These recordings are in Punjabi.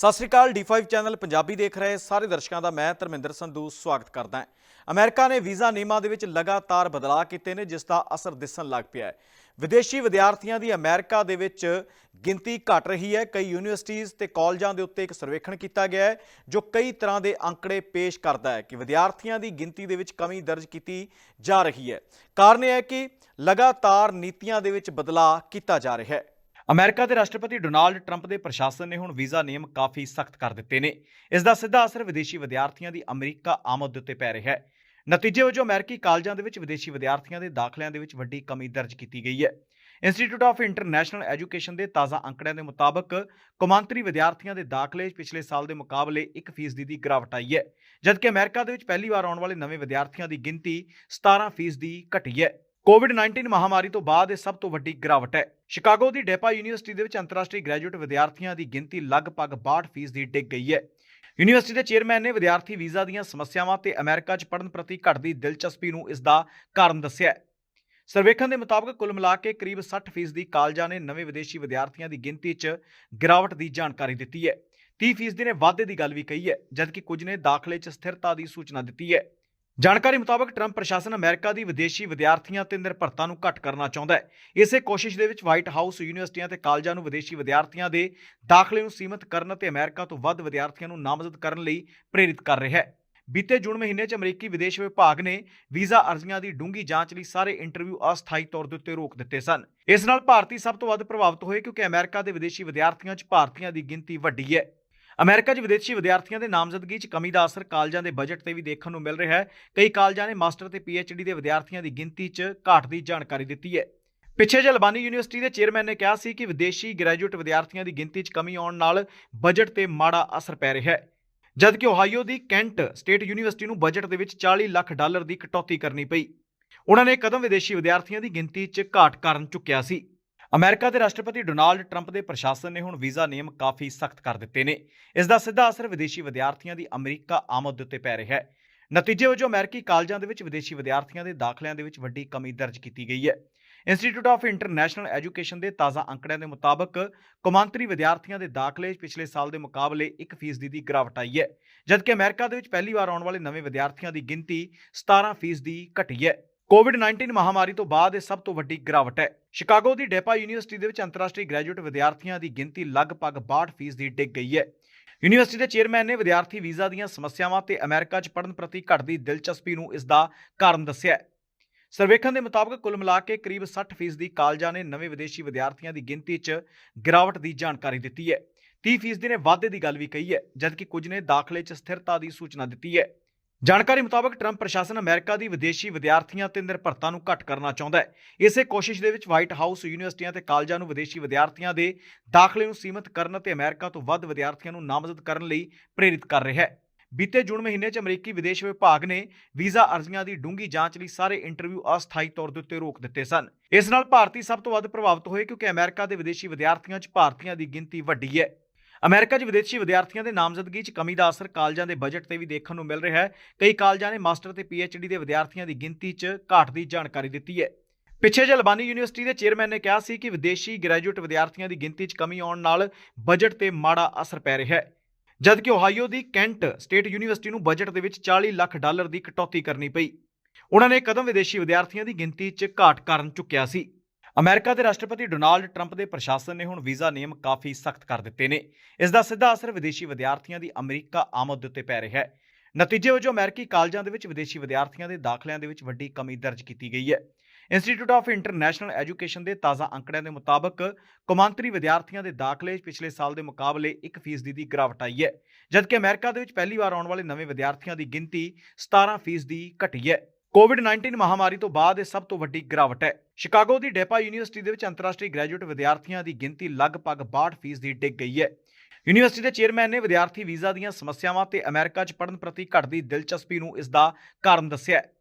ਸਤਿ ਸ੍ਰੀ ਅਕਾਲ D5 ਚੈਨਲ ਪੰਜਾਬੀ ਦੇਖ ਰਹੇ ਸਾਰੇ ਦਰਸ਼ਕਾਂ ਦਾ ਮੈਂ ਧਰਮਿੰਦਰ ਸੰਧੂ ਸਵਾਗਤ ਕਰਦਾ ਹਾਂ। ਅਮਰੀਕਾ ਨੇ ਵੀਜ਼ਾ ਨਿਯਮਾਂ ਦੇ ਵਿੱਚ ਲਗਾਤਾਰ ਬਦਲਾਅ ਕੀਤੇ ਨੇ, ਜਿਸ ਦਾ ਅਸਰ ਦਿਸਣ ਲੱਗ ਪਿਆ ਹੈ। ਵਿਦੇਸ਼ੀ ਵਿਦਿਆਰਥੀਆਂ ਦੀ ਅਮਰੀਕਾ ਦੇ ਵਿੱਚ ਗਿਣਤੀ ਘਟ ਰਹੀ ਹੈ। ਕਈ ਯੂਨੀਵਰਸਿਟੀਆਂ ਤੇ ਕਾਲਜਾਂ ਦੇ ਉੱਤੇ ਇੱਕ ਸਰਵੇਖਣ ਕੀਤਾ ਗਿਆ ਹੈ, ਜੋ ਕਈ ਤਰ੍ਹਾਂ ਦੇ ਅੰਕੜੇ ਪੇਸ਼ ਕਰਦਾ ਹੈ ਕਿ ਵਿਦਿਆਰਥੀਆਂ ਦੀ ਗਿਣਤੀ ਦੇ ਵਿੱਚ ਕਮੀ ਦਰਜ ਕੀਤੀ ਜਾ ਰਹੀ ਹੈ। ਕਾਰਨ ਇਹ ਹੈ ਕਿ ਲਗਾਤਾਰ ਨੀਤੀਆਂ ਦੇ ਵਿੱਚ ਬਦਲਾਅ ਕੀਤਾ ਜਾ ਰਿਹਾ ਹੈ। ਅਮਰੀਕਾ ਦੇ ਰਾਸ਼ਟਰਪਤੀ ਡੋਨਾਲਡ ਟਰੰਪ ਦੇ ਪ੍ਰਸ਼ਾਸਨ ਨੇ ਹੁਣ ਵੀਜ਼ਾ ਨਿਯਮ ਕਾਫੀ ਸਖਤ ਕਰ ਦਿੱਤੇ ਨੇ। ਇਸ ਦਾ ਸਿੱਧਾ ਅਸਰ ਵਿਦੇਸ਼ੀ ਵਿਦਿਆਰਥੀਆਂ ਦੀ ਅਮਰੀਕਾ ਆਮਦ ਉੱਤੇ ਪੈ ਰਿਹਾ ਹੈ। ਨਤੀਜੇ ਵਜੋਂ ਅਮਰੀਕੀ ਕਾਲਜਾਂ ਦੇ ਵਿੱਚ ਵਿਦੇਸ਼ੀ ਵਿਦਿਆਰਥੀਆਂ ਦੇ ਦਾਖਲਿਆਂ ਦੇ ਵਿੱਚ ਵੱਡੀ ਕਮੀ ਦਰਜ ਕੀਤੀ ਗਈ ਹੈ। ਇੰਸਟੀਚਿਊਟ ਆਫ ਇੰਟਰਨੈਸ਼ਨਲ ਐਜੂਕੇਸ਼ਨ ਦੇ ਤਾਜ਼ਾ ਅੰਕੜਿਆਂ ਦੇ ਮੁਤਾਬਕ ਕੌਮਾਂਤਰੀ ਵਿਦਿਆਰਥੀਆਂ ਦੇ ਦਾਖਲੇ ਪਿਛਲੇ ਸਾਲ ਦੇ ਮੁਕਾਬਲੇ 1% ਦੀ ਗਿਰਾਵਟ ਆਈ ਹੈ, ਜਦਕਿ ਅਮਰੀਕਾ ਦੇ ਵਿੱਚ ਪਹਿਲੀ ਵਾਰ ਆਉਣ ਵਾਲੇ ਨਵੇਂ ਵਿਦਿਆਰਥੀਆਂ ਦੀ ਗਿਣਤੀ 17% ਘਟੀ ਹੈ। ਕੋਵਿਡ-19 ਮਹਾਮਾਰੀ ਤੋਂ ਬਾਅਦ ਇਹ ਸਭ ਤੋਂ ਵੱਡੀ ਗਿਰਾਵਟ ਹੈ। ਸ਼ਿਕਾਗੋ ਦੀ ਡੇਪਾ ਯੂਨੀਵਰਸਿਟੀ ਦੇ ਵਿੱਚ ਅੰਤਰਰਾਸ਼ਟਰੀ ਗ੍ਰੈਜੂਏਟ ਵਿਦਿਆਰਥੀਆਂ ਦੀ ਗਿਣਤੀ ਲਗਭਗ 62% ਦੀ ਡਿੱਗ ਗਈ ਹੈ। ਯੂਨੀਵਰਸਿਟੀ ਦੇ ਚੇਅਰਮੈਨ ਨੇ ਵਿਦਿਆਰਥੀ ਵੀਜ਼ਾ ਦੀਆਂ ਸਮੱਸਿਆਵਾਂ ਤੇ ਅਮਰੀਕਾ 'ਚ ਪੜ੍ਹਨ ਪ੍ਰਤੀ ਘਟਦੀ ਦਿਲਚਸਪੀ ਨੂੰ ਇਸ ਦਾ ਕਾਰਨ ਦੱਸਿਆ ਹੈ। ਸਰਵੇਖਣ ਦੇ ਮੁਤਾਬਕ ਕੁੱਲ ਮਿਲਾ ਕੇ ਕਰੀਬ 60% ਦੀ ਕਾਲਜਾਂ ਨੇ ਨਵੇਂ ਵਿਦੇਸ਼ੀ ਵਿਦਿਆਰਥੀਆਂ ਦੀ ਗਿਣਤੀ 'ਚ ਗਿਰਾਵਟ ਦੀ ਜਾਣਕਾਰੀ ਦਿੱਤੀ ਹੈ। 30% ਨੇ ਵਾਧੇ ਦੀ ਗੱਲ ਵੀ ਕਹੀ ਹੈ, ਜਦਕਿ ਕੁਝ ਨੇ ਦਾਖਲੇ 'ਚ ਸਥਿਰਤਾ ਦੀ ਸੂਚਨਾ ਦਿੱਤੀ ਹੈ। ਜਾਣਕਾਰੀ ਮੁਤਾਬਕ ਟਰੰਪ ਪ੍ਰਸ਼ਾਸਨ ਅਮਰੀਕਾ ਦੀ ਵਿਦੇਸ਼ੀ ਵਿਦਿਆਰਥੀਆਂ ਤੇ ਨਿਰਭਰਤਾ ਨੂੰ ਘੱਟ ਕਰਨਾ ਚਾਹੁੰਦਾ ਹੈ। ਇਸੇ ਕੋਸ਼ਿਸ਼ ਦੇ ਵਿੱਚ ਵਾਈਟ ਹਾਊਸ ਯੂਨੀਵਰਸਿਟੀਆਂ ਤੇ ਕਾਲਜਾਂ ਨੂੰ ਵਿਦੇਸ਼ੀ ਵਿਦਿਆਰਥੀਆਂ ਦੇ ਦਾਖਲੇ ਨੂੰ ਸੀਮਿਤ ਕਰਨ ਅਤੇ ਅਮਰੀਕਾ ਤੋਂ ਵੱਧ ਵਿਦਿਆਰਥੀਆਂ ਨੂੰ ਨਾਮਜ਼ਦ ਕਰਨ ਲਈ ਪ੍ਰੇਰਿਤ ਕਰ ਰਿਹਾ ਹੈ। ਬੀਤੇ ਜੂਨ ਮਹੀਨੇ 'ਚ ਅਮਰੀਕੀ ਵਿਦੇਸ਼ ਵਿਭਾਗ ਨੇ ਵੀਜ਼ਾ ਅਰਜ਼ੀਆਂ ਦੀ ਡੂੰਗੀ ਜਾਂਚ ਲਈ ਸਾਰੇ ਇੰਟਰਵਿਊ ਅਸਥਾਈ ਤੌਰ ਦੇ ਉੱਤੇ ਰੋਕ ਦਿੱਤੇ ਸਨ। ਇਸ ਨਾਲ ਭਾਰਤੀ ਸਭ ਤੋਂ ਵੱਧ ਪ੍ਰਭਾਵਿਤ ਹੋਏ ਕਿਉਂਕਿ ਅਮਰੀਕਾ ਦੇ ਵਿਦੇਸ਼ੀ ਵਿਦਿਆਰਥੀਆਂ 'ਚ ਭਾਰਤੀਆਂ ਦੀ ਗਿਣਤੀ ਵੱਡੀ ਹੈ। ਅਮਰੀਕਾ 'ਚ ਵਿਦੇਸ਼ੀ ਵਿਦਿਆਰਥੀਆਂ ਦੇ ਨਾਮਜ਼ਦਗੀ 'ਚ ਕਮੀ ਦਾ ਅਸਰ ਕਾਲਜਾਂ ਦੇ ਬਜਟ ਤੇ ਵੀ ਦੇਖਣ ਨੂੰ ਮਿਲ ਰਿਹਾ ਹੈ। ਕਈ ਕਾਲਜਾਂ ਨੇ ਮਾਸਟਰ ਤੇ ਪੀਐਚਡੀ ਦੇ ਵਿਦਿਆਰਥੀਆਂ ਦੀ ਗਿਣਤੀ 'ਚ ਘਾਟ ਦੀ ਜਾਣਕਾਰੀ ਦਿੱਤੀ ਹੈ। ਪਿੱਛੇ ਜਿਹੇ ਅਲਬਾਨੀ ਯੂਨੀਵਰਸਿਟੀ ਦੇ ਚੇਅਰਮੈਨ ਨੇ ਕਿਹਾ ਸੀ ਕਿ ਵਿਦੇਸ਼ੀ ਗ੍ਰੈਜੂਏਟ ਵਿਦਿਆਰਥੀਆਂ ਦੀ ਗਿਣਤੀ 'ਚ ਕਮੀ ਆਉਣ ਨਾਲ ਬਜਟ ਤੇ ਮਾੜਾ ਅਸਰ ਪੈ ਰਿਹਾ ਹੈ। ਜਦਕਿ ਓਹਾਈਓ ਦੀ ਕੈਂਟ ਸਟੇਟ ਯੂਨੀਵਰਸਿਟੀ ਨੂੰ ਬਜਟ ਦੇ ਵਿੱਚ 40 ਲੱਖ ਡਾਲਰ ਦੀ ਕਟੌਤੀ ਕਰਨੀ ਪਈ। ਉਹਨਾਂ ਨੇ ਕਦਮ ਵਿਦੇਸ਼ੀ ਵਿਦਿਆਰਥੀਆਂ ਦੀ ਗਿਣਤੀ 'ਚ ਘਾਟ ਕਾਰਨ ਚੁੱਕਿਆ ਸੀ। ਅਮਰੀਕਾ ਦੇ ਰਾਸ਼ਟਰਪਤੀ ਡੋਨਾਲਡ ਟਰੰਪ ਦੇ ਪ੍ਰਸ਼ਾਸਨ ਨੇ ਹੁਣ ਵੀਜ਼ਾ ਨਿਯਮ ਕਾਫੀ ਸਖਤ ਕਰ ਦਿੱਤੇ ਨੇ। ਇਸ ਦਾ ਸਿੱਧਾ ਅਸਰ ਵਿਦੇਸ਼ੀ ਵਿਦਿਆਰਥੀਆਂ ਦੀ ਅਮਰੀਕਾ ਆਮਦ ਉੱਤੇ ਪੈ ਰਿਹਾ ਹੈ। ਨਤੀਜੇ ਵਜੋਂ ਅਮਰੀਕੀ ਕਾਲਜਾਂ ਦੇ ਵਿੱਚ ਵਿਦੇਸ਼ੀ ਵਿਦਿਆਰਥੀਆਂ ਦੇ ਦਾਖਲਿਆਂ ਦੇ ਵਿੱਚ ਵੱਡੀ ਕਮੀ ਦਰਜ ਕੀਤੀ ਗਈ ਹੈ। ਇੰਸਟੀਚਿਊਟ ਆਫ ਇੰਟਰਨੈਸ਼ਨਲ ਐਜੂਕੇਸ਼ਨ ਦੇ ਤਾਜ਼ਾ ਅੰਕੜਿਆਂ ਦੇ ਮੁਤਾਬਕ ਕੌਮਾਂਤਰੀ ਵਿਦਿਆਰਥੀਆਂ ਦੇ ਦਾਖਲੇ ਪਿਛਲੇ ਸਾਲ ਦੇ ਮੁਕਾਬਲੇ 1% ਦੀ ਗਿਰਾਵਟ ਆਈ ਹੈ, ਜਦਕਿ ਅਮਰੀਕਾ ਦੇ ਵਿੱਚ ਪਹਿਲੀ ਵਾਰ ਆਉਣ ਵਾਲੇ ਨਵੇਂ ਵਿਦਿਆਰਥੀਆਂ ਦੀ ਗਿਣਤੀ 17% ਘਟੀ ਹੈ। ਕੋਵਿਡ-19 ਮਹਾਮਾਰੀ ਤੋਂ ਬਾਅਦ ਇਹ ਸਭ ਤੋਂ ਵੱਡੀ ਗਿਰਾਵਟ ਹੈ। ਸ਼ਿਕਾਗੋ ਦੀ ਡੈਪਾ ਯੂਨੀਵਰਸਿਟੀ ਦੇ ਵਿੱਚ ਅੰਤਰਰਾਸ਼ਟਰੀ ਗ੍ਰੈਜੂਏਟ ਵਿਦਿਆਰਥੀਆਂ ਦੀ ਗਿਣਤੀ ਲਗਭਗ 62% ਦੀ ਡਿੱਗ ਗਈ ਹੈ। ਯੂਨੀਵਰਸਿਟੀ ਦੇ ਚੇਅਰਮੈਨ ਨੇ ਵਿਦਿਆਰਥੀ ਵੀਜ਼ਾ ਦੀਆਂ ਸਮੱਸਿਆਵਾਂ ਤੇ ਅਮਰੀਕਾ 'ਚ ਪੜ੍ਹਨ ਪ੍ਰਤੀ ਘਟਦੀ ਦਿਲਚਸਪੀ ਨੂੰ ਇਸ ਦਾ ਕਾਰਨ ਦੱਸਿਆ ਹੈ। ਸਰਵੇਖਣ ਦੇ ਮੁਤਾਬਕ ਕੁੱਲ ਮਿਲਾ ਕੇ ਕਰੀਬ 60% ਦੀ ਕਾਲਜਾਂ ਨੇ ਨਵੇਂ ਵਿਦੇਸ਼ੀ ਵਿਦਿਆਰਥੀਆਂ ਦੀ ਗਿਣਤੀ 'ਚ ਗਿਰਾਵਟ ਦੀ ਜਾਣਕਾਰੀ ਦਿੱਤੀ ਹੈ। 30% ਨੇ ਵਾਧੇ ਦੀ ਗੱਲ ਵੀ ਕਹੀ ਹੈ, ਜਦਕਿ ਕੁਝ ਨੇ ਦਾਖਲੇ 'ਚ ਸਥਿਰਤਾ ਦੀ ਸੂਚਨਾ ਦਿੱਤੀ ਹੈ। ਜਾਣਕਾਰੀ ਮੁਤਾਬਕ ਟਰੰਪ ਪ੍ਰਸ਼ਾਸਨ ਅਮਰੀਕਾ ਦੀ ਵਿਦੇਸ਼ੀ ਵਿਦਿਆਰਥੀਆਂ ਤੇ ਨਿਰਭਰਤਾ ਨੂੰ ਘੱਟ ਕਰਨਾ ਚਾਹੁੰਦਾ ਹੈ। ਇਸੇ ਕੋਸ਼ਿਸ਼ ਦੇ ਵਿੱਚ ਵਾਈਟ ਹਾਊਸ ਯੂਨੀਵਰਸਿਟੀਆਂ ਤੇ ਕਾਲਜਾਂ ਨੂੰ ਵਿਦੇਸ਼ੀ ਵਿਦਿਆਰਥੀਆਂ ਦੇ ਦਾਖਲੇ ਨੂੰ ਸੀਮਿਤ ਕਰਨ ਅਤੇ ਅਮਰੀਕਾ ਤੋਂ ਵੱਧ ਵਿਦਿਆਰਥੀਆਂ ਨੂੰ ਨਾਮਜ਼ਦ ਕਰਨ ਲਈ ਪ੍ਰੇਰਿਤ ਕਰ ਰਿਹਾ ਹੈ। ਬੀਤੇ ਜੂਨ ਮਹੀਨੇ 'ਚ ਅਮਰੀਕੀ ਵਿਦੇਸ਼ ਵਿਭਾਗ ਨੇ ਵੀਜ਼ਾ ਅਰਜ਼ੀਆਂ ਦੀ ਡੂੰਗੀ ਜਾਂਚ ਲਈ ਸਾਰੇ ਇੰਟਰਵਿਊ ਅਸਥਾਈ ਤੌਰ ਦੇ ਉੱਤੇ ਰੋਕ ਦਿੱਤੇ ਸਨ। ਇਸ ਨਾਲ ਭਾਰਤੀ ਸਭ ਤੋਂ ਵੱਧ ਪ੍ਰਭਾਵਿਤ ਹੋਏ ਕਿਉਂਕਿ ਅਮਰੀਕਾ ਦੇ ਵਿਦੇਸ਼ੀ ਵਿਦਿਆਰਥੀਆਂ 'ਚ ਭਾਰਤੀਆਂ ਦੀ ਗਿਣਤੀ ਵੱਡੀ ਹੈ। ਅਮਰੀਕਾ 'ਚ ਵਿਦੇਸ਼ੀ ਵਿਦਿਆਰਥੀਆਂ ਦੇ ਨਾਮਜ਼ਦਗੀ 'ਚ ਕਮੀ ਦਾ ਅਸਰ ਕਾਲਜਾਂ ਦੇ ਬਜਟ ਤੇ ਵੀ ਦੇਖਣ ਨੂੰ ਮਿਲ ਰਿਹਾ ਹੈ। ਕਈ ਕਾਲਜਾਂ ਨੇ ਮਾਸਟਰ ਤੇ ਪੀਐਚਡੀ ਦੇ ਵਿਦਿਆਰਥੀਆਂ ਦੀ ਗਿਣਤੀ 'ਚ ਘਾਟ ਦੀ ਜਾਣਕਾਰੀ ਦਿੱਤੀ ਹੈ। ਪਿੱਛੇ ਜਿਹੇ ਅਲਬਾਨੀ ਯੂਨੀਵਰਸਿਟੀ ਦੇ ਚੇਅਰਮੈਨ ਨੇ ਕਿਹਾ ਸੀ ਕਿ ਵਿਦੇਸ਼ੀ ਗ੍ਰੈਜੂਏਟ ਵਿਦਿਆਰਥੀਆਂ ਦੀ ਗਿਣਤੀ 'ਚ ਕਮੀ ਆਉਣ ਨਾਲ ਬਜਟ ਤੇ ਮਾੜਾ ਅਸਰ ਪੈ ਰਿਹਾ ਹੈ। ਜਦਕਿ ਓਹਾਈਓ ਦੀ ਕੈਂਟ ਸਟੇਟ ਯੂਨੀਵਰਸਿਟੀ ਨੂੰ ਬਜਟ ਦੇ ਵਿੱਚ 40 ਲੱਖ ਡਾਲਰ ਦੀ ਕਟੌਤੀ ਕਰਨੀ ਪਈ। ਉਹਨਾਂ ਨੇ ਕਦਮ ਵਿਦੇਸ਼ੀ ਵਿਦਿਆਰਥੀਆਂ ਦੀ ਗਿਣਤੀ 'ਚ ਘਾਟ ਕਾਰਨ ਚੁੱਕਿਆ ਸੀ। ਅਮਰੀਕਾ ਦੇ ਰਾਸ਼ਟਰਪਤੀ ਡੋਨਾਲਡ ਟਰੰਪ ਦੇ ਪ੍ਰਸ਼ਾਸਨ ਨੇ ਹੁਣ ਵੀਜ਼ਾ ਨਿਯਮ ਕਾਫੀ ਸਖਤ ਕਰ ਦਿੱਤੇ ਨੇ। ਇਸ ਦਾ ਸਿੱਧਾ ਅਸਰ ਵਿਦੇਸ਼ੀ ਵਿਦਿਆਰਥੀਆਂ ਦੀ ਅਮਰੀਕਾ ਆਮਦ ਉੱਤੇ ਪੈ ਰਿਹਾ ਹੈ। ਨਤੀਜੇ ਵਜੋਂ ਅਮਰੀਕੀ ਕਾਲਜਾਂ ਦੇ ਵਿੱਚ ਵਿਦੇਸ਼ੀ ਵਿਦਿਆਰਥੀਆਂ ਦੇ ਦਾਖਲਿਆਂ ਦੇ ਵਿੱਚ ਵੱਡੀ ਕਮੀ ਦਰਜ ਕੀਤੀ ਗਈ ਹੈ। ਇੰਸਟੀਚਿਊਟ ਆਫ ਇੰਟਰਨੈਸ਼ਨਲ ਐਜੂਕੇਸ਼ਨ ਦੇ ਤਾਜ਼ਾ ਅੰਕੜਿਆਂ ਦੇ ਮੁਤਾਬਕ ਕੌਮਾਂਤਰੀ ਵਿਦਿਆਰਥੀਆਂ ਦੇ ਦਾਖਲੇ ਪਿਛਲੇ ਸਾਲ ਦੇ ਮੁਕਾਬਲੇ 1% ਦੀ ਗਿਰਾਵਟ ਆਈ ਹੈ, ਜਦਕਿ ਅਮਰੀਕਾ ਦੇ ਵਿੱਚ ਪਹਿਲੀ ਵਾਰ ਆਉਣ ਵਾਲੇ ਨਵੇਂ ਵਿਦਿਆਰਥੀਆਂ ਦੀ ਗਿਣਤੀ 17% ਘਟੀ ਹੈ। ਕੋਵਿਡ-19 ਮਹਾਮਾਰੀ ਤੋਂ ਬਾਅਦ ਇਹ ਸਭ ਤੋਂ ਵੱਡੀ ਗਿਰਾਵਟ ਹੈ। ਸ਼ਿਕਾਗੋ ਦੀ ਡੇਪਾ ਯੂਨੀਵਰਸਿਟੀ ਦੇ ਵਿੱਚ ਅੰਤਰਰਾਸ਼ਟਰੀ ਗ੍ਰੈਜੂਏਟ ਵਿਦਿਆਰਥੀਆਂ ਦੀ ਗਿਣਤੀ ਲਗਭਗ 62% ਦੀ ਡਿੱਗ ਗਈ ਹੈ। ਯੂਨੀਵਰਸਿਟੀ ਦੇ ਚੇਅਰਮੈਨ ਨੇ ਵਿਦਿਆਰਥੀ ਵੀਜ਼ਾ ਦੀਆਂ ਸਮੱਸਿਆਵਾਂ ਤੇ ਅਮਰੀਕਾ 'ਚ ਪੜ੍ਹਨ ਪ੍ਰਤੀ ਘਟਦੀ ਦਿਲਚਸਪੀ ਨੂੰ ਇਸ ਦਾ ਕਾਰਨ ਦੱਸਿਆ ਹੈ।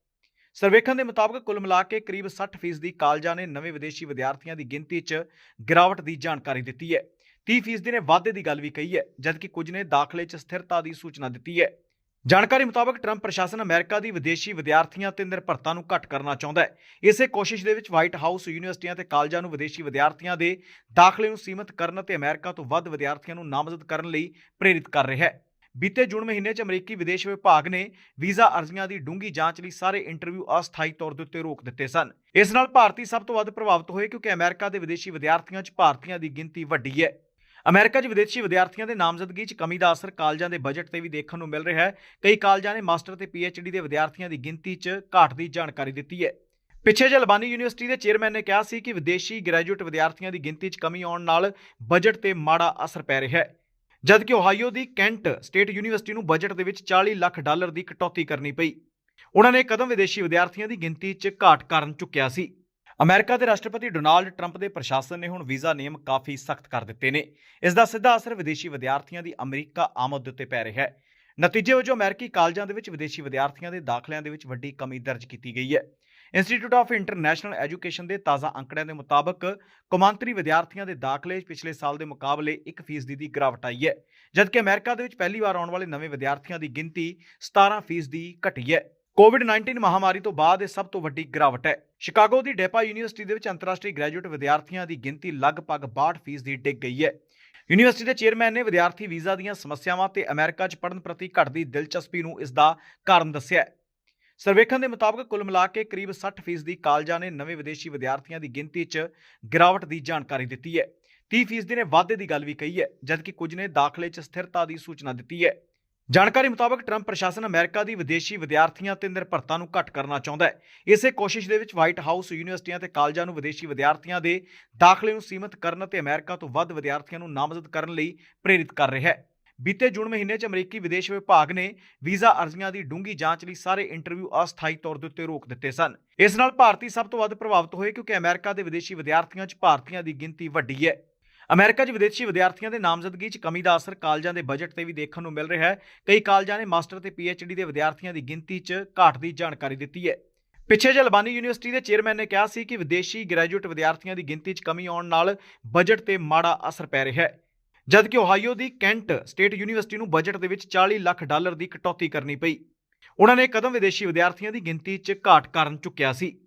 ਸਰਵੇਖਣ ਦੇ ਮੁਤਾਬਕ ਕੁੱਲ ਮਿਲਾ ਕੇ ਕਰੀਬ 60% ਦੀ ਕਾਲਜਾਂ ਨੇ ਨਵੇਂ ਵਿਦੇਸ਼ੀ ਵਿਦਿਆਰਥੀਆਂ ਦੀ ਗਿਣਤੀ 'ਚ ਗਿਰਾਵਟ ਦੀ ਜਾਣਕਾਰੀ ਦਿੱਤੀ ਹੈ। 30% ਨੇ ਵਾਧੇ ਦੀ ਗੱਲ ਵੀ ਕਹੀ ਹੈ, ਜਦਕਿ ਕੁਝ ਨੇ ਦਾਖਲੇ 'ਚ ਸਥਿਰਤਾ ਦੀ ਸੂਚਨਾ ਦਿੱਤੀ ਹੈ। ਜਾਣਕਾਰੀ ਮੁਤਾਬਕ ਟਰੰਪ ਪ੍ਰਸ਼ਾਸਨ ਅਮਰੀਕਾ ਦੀ ਵਿਦੇਸ਼ੀ ਵਿਦਿਆਰਥੀਆਂ ਤੇ ਨਿਰਭਰਤਾ ਨੂੰ ਘੱਟ ਕਰਨਾ ਚਾਹੁੰਦਾ ਹੈ। ਇਸੇ ਕੋਸ਼ਿਸ਼ ਦੇ ਵਿੱਚ ਵਾਈਟ ਹਾਊਸ ਯੂਨੀਵਰਸਿਟੀਆਂ ਤੇ ਕਾਲਜਾਂ ਨੂੰ ਵਿਦੇਸ਼ੀ ਵਿਦਿਆਰਥੀਆਂ ਦੇ ਦਾਖਲੇ ਨੂੰ ਸੀਮਿਤ ਕਰਨ ਅਤੇ ਅਮਰੀਕਾ ਤੋਂ ਵੱਧ ਵਿਦਿਆਰਥੀਆਂ ਨੂੰ ਨਾਮਜ਼ਦ ਕਰਨ ਲਈ ਪ੍ਰੇਰਿਤ ਕਰ ਰਿਹਾ ਹੈ। ਬੀਤੇ ਜੂਨ ਮਹੀਨੇ 'ਚ ਅਮਰੀਕੀ ਵਿਦੇਸ਼ ਵਿਭਾਗ ਨੇ ਵੀਜ਼ਾ ਅਰਜ਼ੀਆਂ ਦੀ ਡੂੰਘੀ ਜਾਂਚ ਲਈ ਸਾਰੇ ਇੰਟਰਵਿਊ ਅਸਥਾਈ ਤੌਰ ਦੇ ਉੱਤੇ ਰੋਕ ਦਿੱਤੇ ਸਨ। ਇਸ ਨਾਲ ਭਾਰਤੀ ਸਭ ਤੋਂ ਵੱਧ ਪ੍ਰਭਾਵਿਤ ਹੋਏ ਕਿਉਂਕਿ ਅਮਰੀਕਾ ਦੇ ਵਿਦੇਸ਼ੀ ਵਿਦਿਆਰਥੀਆਂ 'ਚ ਭਾਰਤੀਆਂ ਦੀ ਗਿਣਤੀ ਵੱਡੀ ਹੈ। ਅਮਰੀਕਾ 'ਚ ਵਿਦੇਸ਼ੀ ਵਿਦਿਆਰਥੀਆਂ ਦੇ ਨਾਮਜ਼ਦਗੀ 'ਚ ਕਮੀ ਦਾ ਅਸਰ ਕਾਲਜਾਂ ਦੇ ਬਜਟ ਤੇ ਵੀ ਦੇਖਣ ਨੂੰ ਮਿਲ ਰਿਹਾ ਹੈ। ਕਈ ਕਾਲਜਾਂ ਨੇ ਮਾਸਟਰ ਤੇ ਪੀਐਚਡੀ ਦੇ ਵਿਦਿਆਰਥੀਆਂ ਦੀ ਗਿਣਤੀ 'ਚ ਘਾਟ ਦੀ ਜਾਣਕਾਰੀ ਦਿੱਤੀ ਹੈ। ਪਿੱਛੇ ਜਿਹੇ ਅਲਬਾਨੀ ਯੂਨੀਵਰਸਿਟੀ ਦੇ ਚੇਅਰਮੈਨ ਨੇ ਕਿਹਾ ਸੀ ਕਿ ਵਿਦੇਸ਼ੀ ਗ੍ਰੈਜੂਏਟ ਵਿਦਿਆਰਥੀਆਂ ਦੀ ਗਿਣਤੀ 'ਚ ਕਮੀ ਆਉਣ ਨਾਲ ਬਜਟ ਤੇ ਮਾੜਾ ਅਸਰ ਪੈ ਰਿਹਾ ਹੈ। ਜਦਕਿ ਓਹਾਈਓ ਦੀ ਕੈਂਟ ਸਟੇਟ ਯੂਨੀਵਰਸਿਟੀ ਨੂੰ ਬਜਟ ਦੇ ਵਿੱਚ 40 ਲੱਖ ਡਾਲਰ ਦੀ ਕਟੌਤੀ ਕਰਨੀ ਪਈ। ਉਹਨਾਂ ਨੇ ਕਦਮ ਵਿਦੇਸ਼ੀ ਵਿਦਿਆਰਥੀਆਂ ਦੀ ਗਿਣਤੀ 'ਚ ਘਾਟ ਕਾਰਨ ਚੁੱਕਿਆ ਸੀ। ਅਮਰੀਕਾ ਦੇ ਰਾਸ਼ਟਰਪਤੀ ਡੋਨਾਲਡ ਟਰੰਪ ਦੇ ਪ੍ਰਸ਼ਾਸਨ ਨੇ ਹੁਣ ਵੀਜ਼ਾ ਨਿਯਮ ਕਾਫੀ ਸਖਤ ਕਰ ਦਿੱਤੇ ਨੇ। ਇਸ ਦਾ ਸਿੱਧਾ ਅਸਰ ਵਿਦੇਸ਼ੀ ਵਿਦਿਆਰਥੀਆਂ ਦੀ ਅਮਰੀਕਾ ਆਮਦ ਉੱਤੇ ਪੈ ਰਿਹਾ ਹੈ। ਨਤੀਜੇ ਵਜੋਂ ਅਮਰੀਕੀ ਕਾਲਜਾਂ ਦੇ ਵਿੱਚ ਵਿਦੇਸ਼ੀ ਵਿਦਿਆਰਥੀਆਂ ਦੇ ਦਾਖਲਿਆਂ ਦੇ ਵਿੱਚ ਵੱਡੀ ਕਮੀ ਦਰਜ ਕੀਤੀ ਗਈ ਹੈ। ਇੰਸਟੀਚਿਊਟ ਆਫ ਇੰਟਰਨੈਸ਼ਨਲ ਐਜੂਕੇਸ਼ਨ ਦੇ ਤਾਜ਼ਾ ਅੰਕੜਿਆਂ ਦੇ ਮੁਤਾਬਕ ਕੌਮਾਂਤਰੀ ਵਿਦਿਆਰਥੀਆਂ ਦੇ ਦਾਖਲੇ 'ਚ ਪਿਛਲੇ ਸਾਲ ਦੇ ਮੁਕਾਬਲੇ 1% ਦੀ ਗਿਰਾਵਟ ਆਈ ਹੈ, ਜਦਕਿ ਅਮਰੀਕਾ ਦੇ ਵਿੱਚ ਪਹਿਲੀ ਵਾਰ ਆਉਣ ਵਾਲੇ ਨਵੇਂ ਵਿਦਿਆਰਥੀਆਂ ਦੀ ਗਿਣਤੀ 17% ਦੀ ਘਟੀ ਹੈ। ਕੋਵਿਡ-19 ਮਹਾਮਾਰੀ ਤੋਂ ਬਾਅਦ ਇਹ ਸਭ ਤੋਂ ਵੱਡੀ ਗਿਰਾਵਟ ਹੈ। ਸ਼ਿਕਾਗੋ ਦੀ ਡੇਪਾ ਯੂਨੀਵਰਸਿਟੀ ਦੇ ਵਿੱਚ ਅੰਤਰਰਾਸ਼ਟਰੀ ਗ੍ਰੈਜੂਏਟ ਵਿਦਿਆਰਥੀਆਂ ਦੀ ਗਿਣਤੀ ਲਗਭਗ 62% ਦੀ ਡਿੱਗ ਗਈ ਹੈ। ਯੂਨੀਵਰਸਿਟੀ ਦੇ ਚੇਅਰਮੈਨ ਨੇ ਵਿਦਿਆਰਥੀ ਵੀਜ਼ਾ ਦੀਆਂ ਸਮੱਸਿਆਵਾਂ ਤੇ ਅਮਰੀਕਾ 'ਚ ਪੜ੍ਹਨ ਪ੍ਰਤੀ ਘਟਦੀ ਦਿਲਚਸਪੀ ਨੂੰ ਇਸ ਦਾ ਕਾਰਨ ਦੱਸਿਆ ਹੈ। ਸਰਵੇਖਣ ਦੇ ਮੁਤਾਬਕ ਕੁੱਲ ਮਿਲਾ ਕੇ ਕਰੀਬ 60% ਦੀ ਕਾਲਜਾਂ ਨੇ ਨਵੇਂ ਵਿਦੇਸ਼ੀ ਵਿਦਿਆਰਥੀਆਂ ਦੀ ਗਿਣਤੀ 'ਚ ਗਿਰਾਵਟ ਦੀ ਜਾਣਕਾਰੀ ਦਿੱਤੀ ਹੈ। 30% ਨੇ ਵਾਧੇ ਦੀ ਗੱਲ ਵੀ ਕਹੀ ਹੈ, ਜਦਕਿ ਕੁਝ ਨੇ ਦਾਖਲੇ 'ਚ ਸਥਿਰਤਾ ਦੀ ਸੂਚਨਾ ਦਿੱਤੀ ਹੈ। ਜਾਣਕਾਰੀ ਮੁਤਾਬਕ ਟਰੰਪ ਪ੍ਰਸ਼ਾਸਨ ਅਮਰੀਕਾ ਦੀ ਵਿਦੇਸ਼ੀ ਵਿਦਿਆਰਥੀਆਂ ਤੇ ਨਿਰਭਰਤਾ ਨੂੰ ਘੱਟ ਕਰਨਾ ਚਾਹੁੰਦਾ ਹੈ। ਇਸੇ ਕੋਸ਼ਿਸ਼ ਦੇ ਵਿੱਚ ਵਾਈਟ ਹਾਊਸ ਯੂਨੀਵਰਸਿਟੀਆਂ ਤੇ ਕਾਲਜਾਂ ਨੂੰ ਵਿਦੇਸ਼ੀ ਵਿਦਿਆਰਥੀਆਂ ਦੇ ਦਾਖਲੇ ਨੂੰ ਸੀਮਿਤ ਕਰਨ ਅਤੇ ਅਮਰੀਕਾ ਤੋਂ ਵੱਧ ਵਿਦਿਆਰਥੀਆਂ ਨੂੰ ਨਾਮਜ਼ਦ ਕਰਨ ਲਈ ਪ੍ਰੇਰਿਤ ਕਰ ਰਿਹਾ ਹੈ। ਬੀਤੇ ਜੂਨ ਮਹੀਨੇ 'ਚ ਅਮਰੀਕੀ ਵਿਦੇਸ਼ ਵਿਭਾਗ ਨੇ ਵੀਜ਼ਾ ਅਰਜ਼ੀਆਂ ਦੀ ਡੂੰਘੀ ਜਾਂਚ ਲਈ ਸਾਰੇ ਇੰਟਰਵਿਊ ਅਸਥਾਈ ਤੌਰ ਦੇ ਉੱਤੇ ਰੋਕ ਦਿੱਤੇ ਸਨ। ਇਸ ਨਾਲ ਭਾਰਤੀ ਸਭ ਤੋਂ ਵੱਧ ਪ੍ਰਭਾਵਿਤ ਹੋਏ ਕਿਉਂਕਿ ਅਮਰੀਕਾ ਦੇ ਵਿਦੇਸ਼ੀ ਵਿਦਿਆਰਥੀਆਂ 'ਚ ਭਾਰਤੀਆਂ ਦੀ ਗਿਣਤੀ ਵੱਡੀ ਹੈ। ਅਮਰੀਕਾ 'ਚ ਵਿਦੇਸ਼ੀ ਵਿਦਿਆਰਥੀਆਂ ਦੇ ਨਾਮਜ਼ਦਗੀ 'ਚ ਕਮੀ ਦਾ ਅਸਰ ਕਾਲਜਾਂ ਦੇ ਬਜਟ ਤੇ ਵੀ ਦੇਖਣ ਨੂੰ ਮਿਲ ਰਿਹਾ ਹੈ। ਕਈ ਕਾਲਜਾਂ ਨੇ ਮਾਸਟਰ ਤੇ ਪੀਐਚਡੀ ਦੇ ਵਿਦਿਆਰਥੀਆਂ ਦੀ ਗਿਣਤੀ 'ਚ ਘਾਟ ਦੀ ਜਾਣਕਾਰੀ ਦਿੱਤੀ ਹੈ। ਪਿੱਛੇ ਜਿਹੇ ਲਬਾਨੀ ਯੂਨੀਵਰਸਿਟੀ ਦੇ ਚੇਅਰਮੈਨ ਨੇ ਕਿਹਾ ਸੀ ਕਿ ਵਿਦੇਸ਼ੀ ਗ੍ਰੈਜੂਏਟ ਵਿਦਿਆਰਥੀਆਂ ਦੀ ਗਿਣਤੀ 'ਚ ਕਮੀ ਆਉਣ ਨਾਲ ਬਜਟ ਤੇ ਮਾੜਾ ਅਸਰ ਪੈ ਰਿਹਾ ਹੈ। ਜਦਕਿ ਓਹਾਈਓ ਦੀ ਕੈਂਟ ਸਟੇਟ ਯੂਨੀਵਰਸਿਟੀ ਨੂੰ ਬਜਟ ਦੇ ਵਿੱਚ 40 ਲੱਖ ਡਾਲਰ ਦੀ ਕਟੌਤੀ ਕਰਨੀ ਪਈ। ਉਹਨਾਂ ਨੇ ਕਦਮ ਵਿਦੇਸ਼ੀ ਵਿਦਿਆਰਥੀਆਂ ਦੀ ਗਿਣਤੀ 'ਚ ਘਾਟ ਕਾਰਨ ਚੁੱਕਿਆ ਸੀ।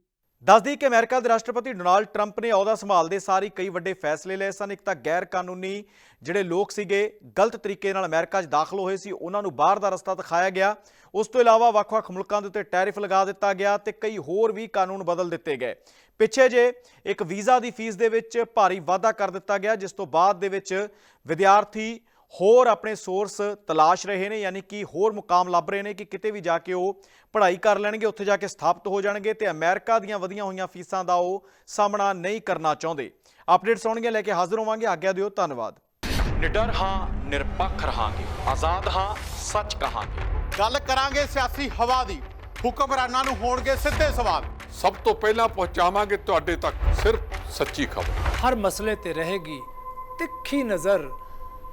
ਦੱਸਦੀ ਕਿ ਅਮਰੀਕਾ ਦੇ ਰਾਸ਼ਟਰਪਤੀ ਡੋਨਾਲਡ ਟਰੰਪ ਨੇ ਅਹੁਦਾ ਸੰਭਾਲਦੇ ਸਾਰ ਹੀ ਕਈ ਵੱਡੇ ਫੈਸਲੇ ਲਏ ਸਨ। ਇੱਕ ਤਾਂ ਗੈਰ ਕਾਨੂੰਨੀ ਜਿਹੜੇ ਲੋਕ ਸੀਗੇ, ਗਲਤ ਤਰੀਕੇ ਨਾਲ ਅਮਰੀਕਾ 'ਚ ਦਾਖਲ ਹੋਏ ਸੀ, ਉਹਨਾਂ ਨੂੰ ਬਾਹਰ ਦਾ ਰਸਤਾ ਦਿਖਾਇਆ ਗਿਆ। ਉਸ ਤੋਂ ਇਲਾਵਾ ਵੱਖ-ਵੱਖ ਮੁਲਕਾਂ ਦੇ ਉੱਤੇ ਟੈਰਿਫ ਲਗਾ ਦਿੱਤਾ ਗਿਆ ਤੇ ਕਈ ਹੋਰ ਵੀ ਕਾਨੂੰਨ ਬਦਲ ਦਿੱਤੇ ਗਏ। ਪਿੱਛੇ ਜੇ ਇੱਕ ਵੀਜ਼ਾ ਦੀ ਫੀਸ ਦੇ ਵਿੱਚ ਭਾਰੀ ਵਾਧਾ ਕਰ ਦਿੱਤਾ ਗਿਆ, ਜਿਸ ਤੋਂ ਬਾਅਦ ਦੇ ਵਿੱਚ ਵਿਦਿਆਰਥੀ ਹੋਰ ਆਪਣੇ ਸੋਰਸ ਤਲਾਸ਼ ਰਹੇ ਨੇ ਯਾਨੀ ਕਿ ਹੋਰ ਮੁਕਾਮ ਲੱਭ ਰਹੇ ਨੇ ਕਿ ਕਿਤੇ ਵੀ ਜਾ ਕੇ ਉਹ ਪੜ੍ਹਾਈ ਕਰ ਲੈਣਗੇ ਉੱਥੇ ਜਾ ਕੇ ਸਥਾਪਿਤ ਹੋ ਜਾਣਗੇ ਤੇ ਅਮਰੀਕਾ ਦੀਆਂ ਵਧੀਆਂ ਹੋਈਆਂ ਫੀਸਾਂ ਦਾ ਉਹ ਸਾਹਮਣਾ ਨਹੀਂ ਕਰਨਾ ਚਾਹੁੰਦੇ। ਅਪਡੇਟਸ ਆਉਣਗੀਆਂ ਲੈ ਕੇ ਹਾਜ਼ਰ ਹੋਵਾਂਗੇ ਆਗਿਆ ਦਿਓ ਧੰਨਵਾਦ। ਨਿਡਰ ਹਾਂ ਨਿਰਪੱਖ ਰਹਾਂਗੇ ਆਜ਼ਾਦ ਹਾਂ ਸੱਚ ਕਹਾਂਗੇ। ਗੱਲ ਕਰਾਂਗੇ ਸਿਆਸੀ ਹਵਾ ਦੀ ਹੁਕਮਰਾਨਾਂ ਨੂੰ ਹੋਣਗੇ ਸਿੱਧੇ ਸਵਾਲ। ਸਭ ਤੋਂ ਪਹਿਲਾਂ ਪਹੁੰਚਾਵਾਂਗੇ ਤੁਹਾਡੇ ਤੱਕ ਸਿਰਫ ਸੱਚੀ ਖਬਰ। ਹਰ ਮਸਲੇ ਤੇ ਰਹੇਗੀ ਤਿੱਖੀ ਨਜ਼ਰ।